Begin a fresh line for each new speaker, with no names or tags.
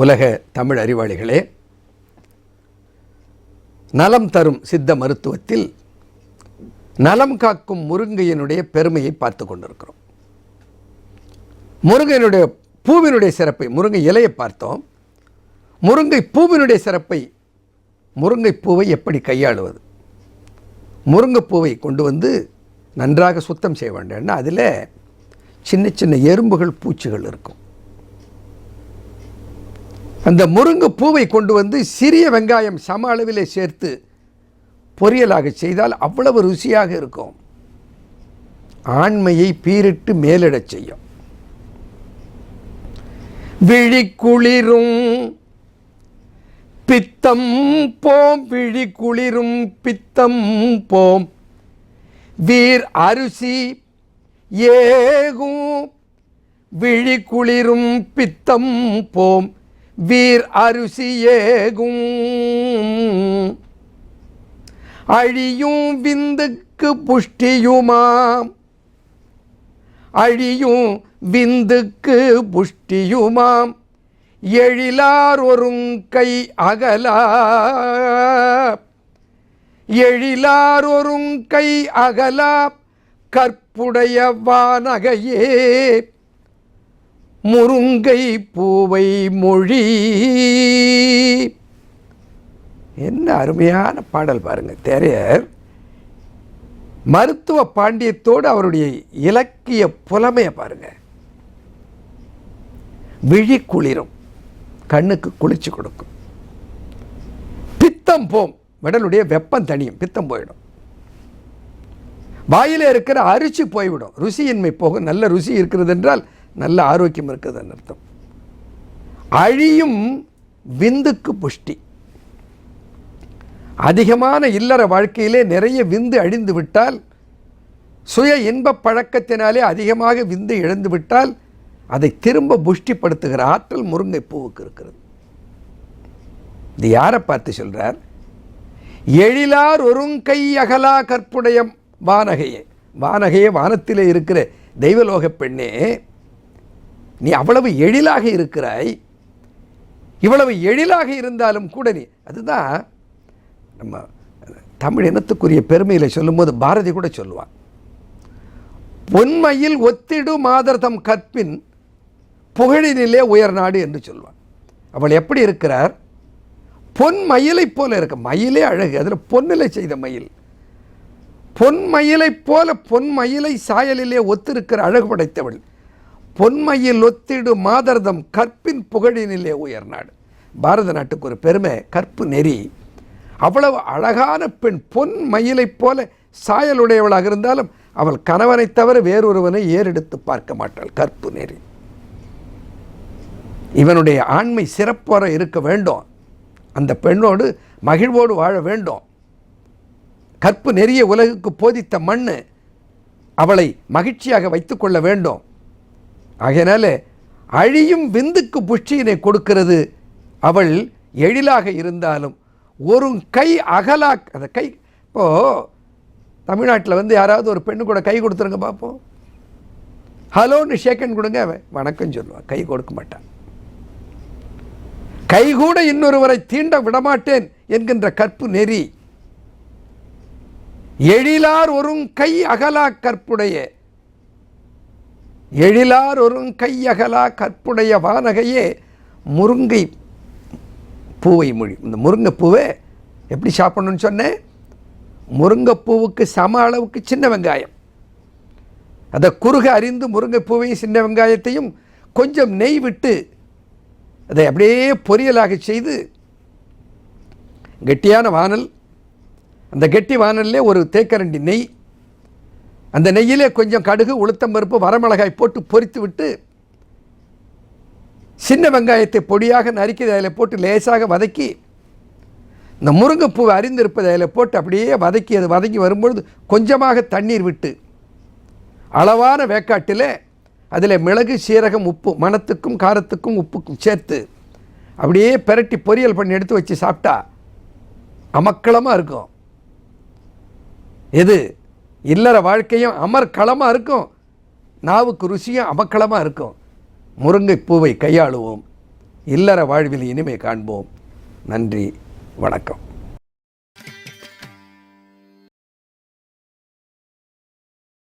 உலக தமிழ் அறிவாளிகளே நலம் தரும் சித்த மருத்துவத்தில் நலம் காக்கும் முருங்கையினுடைய பெருமையை பார்த்து கொண்டிருக்கிறோம். முருங்கையினுடைய பூவினுடைய சிறப்பை முருங்கை இலையை பார்த்தோம். முருங்கை பூவினுடைய சிறப்பை முருங்கை பூவை எப்படி கையாளுவது? முருங்கைப்பூவை கொண்டு வந்து நன்றாக சுத்தம் செய்ய வேண்டாம்னா அதில் சின்ன சின்ன எறும்புகள் பூச்சிகள் இருக்கும். அந்த முருங்கு பூவை கொண்டு வந்து சிறிய வெங்காயம் சம அளவிலே சேர்த்து பொரியலாக செய்தால் அவ்வளவு ருசியாக இருக்கும். ஆண்மையை பீரிட்டு மேலிடச் செய்யும். விழிக்குளிரும் பித்தம் போம் விழி குளிரும் பித்தம் போம். வீர் அரிசி ஏகும் விழிக்குளிரும் பித்தம் போம். வீர் அரிசி ஏகும். அழியும் விந்துக்கு புஷ்டியுமாம் அழியும் விந்துக்கு புஷ்டியுமாம் எழிலார் ஒருங்கை அகலா? எழிலார் ஒருங்கை அகலா? கற்புடைய வானகையே. முருங்கை பூவை மொழி. என்ன அருமையான பாடல் பாருங்க தேரையர். மருத்துவ பாண்டியத்தோடு அவருடைய இலக்கிய புலமையை பாருங்க. விழி குளிரும் கண்ணுக்கு குளிச்சு கொடுக்கும். பித்தம் போம் விடலுடைய வெப்பம் தனியும் பித்தம் போயிடும். வாயில இருக்கிற அரிசி போய்விடும் ருசியின்மை போகும் நல்ல ருசி இருக்கிறது என்றால் நல்ல ஆரோக்கியம் இருக்குதுன்னு அர்த்தம். அழியும் விந்துக்கு புஷ்டி. அதிகமான இல்லற வாழ்க்கையிலே நிறைய விந்து அழிந்து விட்டால் சுய இன்ப பழக்கத்தினாலே அதிகமாக விந்து இழந்து விட்டால் அதை திரும்ப புஷ்டிப்படுத்துகிற ஆற்றல் முருங்கை பூவுக்கு இருக்கிறது. இது யாரை பார்த்து சொல்றார்? எழிலார் ஒருங்கை அகலா கற்புடைய வானகையே. வானகையே வானத்திலே இருக்கிற தெய்வலோக பெண்ணே நீ அவ்வளவு எழிலாக இருக்கிறாய் இவ்வளவு எழிலாக இருந்தாலும் கூட நீ அதுதான் நம்ம தமிழ் இனத்துக்குரிய பெருமையில் சொல்லும்போது பாரதி கூட சொல்லுவான். பொன்மையில் ஒத்திடு மாதர்தம் கற்பின் புகழினிலே உயர் நாடு என்று சொல்வான் அவள் எப்படி இருக்கிறார்? பொன் மயிலை போல இருக்க மயிலே அழகு அதில் பொன்னிலை செய்த மயில். பொன் மயிலை போல பொன் மயிலை சாயலிலே ஒத்திருக்கிற அழகு படைத்தவள். பொன்மையில் ஒத்திடு மாதர்தம் கற்பின் புகழினிலே உயர்நாடு பாரத நாட்டுக்கு ஒரு பெருமை கற்பு நெறி. அவ்வளவு அழகான பெண் பொன் மயிலைப் போல சாயலுடையவளாக இருந்தாலும் அவள் கணவனை தவிர வேறொருவனை ஏறெடுத்து பார்க்க மாட்டாள். கற்பு நெறி. இவனுடைய ஆண்மை சிறப்பாக இருக்க வேண்டும். அந்த பெண்ணோடு மகிழ்வோடு வாழ வேண்டும். கற்பு நெறிய உலகுக்கு போதித்த மண் அவளை மகிழ்ச்சியாக வைத்துக்கொள்ள வேண்டும். ஆகையினால அழியும் விந்துக்கு புஷ்டியினை கொடுக்கிறது அவள் எழிலாக இருந்தாலும் ஒரு கை அகலா அந்த கை இப்போது தமிழ்நாட்டில் வந்து யாராவது ஒரு பெண்ணு கூட கை கொடுத்துருங்க பார்ப்போம். ஹலோன்னு ஷேக்கன் கொடுங்க அவன் வணக்கம் சொல்லுவான் கை கொடுக்க மாட்டான். கை கூட இன்னொருவரை தீண்ட விடமாட்டேன் என்கின்ற கற்பு நெறி. எழிலார் ஒருங் கை அகலா கற்புடைய எழிலார் ஒருங் கையகலா கற்புடைய வானகையே முருங்கை பூவை மொழி. இந்த முருங்கைப்பூவை எப்படி சாப்பிடணும்னு சொன்னேன்? முருங்கைப்பூவுக்கு சம அளவுக்கு சின்ன வெங்காயம். அதை குறுக அறிந்து முருங்கைப்பூவையும் சின்ன வெங்காயத்தையும் கொஞ்சம் நெய் விட்டு அதை அப்படியே பொரியலாக செய்து கெட்டியான வானல். அந்த கெட்டி வானல்லே ஒரு தேக்கரண்டி நெய். அந்த நெய்யிலே கொஞ்சம் கடுகு உளுத்தம் பருப்பு வரமிளகாய் போட்டு பொரித்து விட்டு சின்ன வெங்காயத்தை பொடியாக நறுக்கி அதில் போட்டு லேசாக வதக்கி இந்த முருங்கைப்பூவை அறிந்திருப்பதை அதில் போட்டு அப்படியே வதக்கி அது வதக்கி வரும்பொழுது கொஞ்சமாக தண்ணீர் விட்டு அளவான வேக்காட்டில் அதில் மிளகு சீரகம் உப்பு மணத்துக்கும் காரத்துக்கும் உப்புக்கும் சேர்த்து அப்படியே பெரட்டி பொரியல் பண்ணி எடுத்து வச்சு சாப்பிட்டா அமக்களமாக இருக்கும். எது? இல்லற வாழ்க்கையும் அமர்க்களமாக இருக்கும். நாவுக்கு ருசியும் அமக்களமாக இருக்கும். முருங்கை பூவை கையாளுவோம். இல்லற வாழ்வில் இனிமை காண்போம். நன்றி வணக்கம்.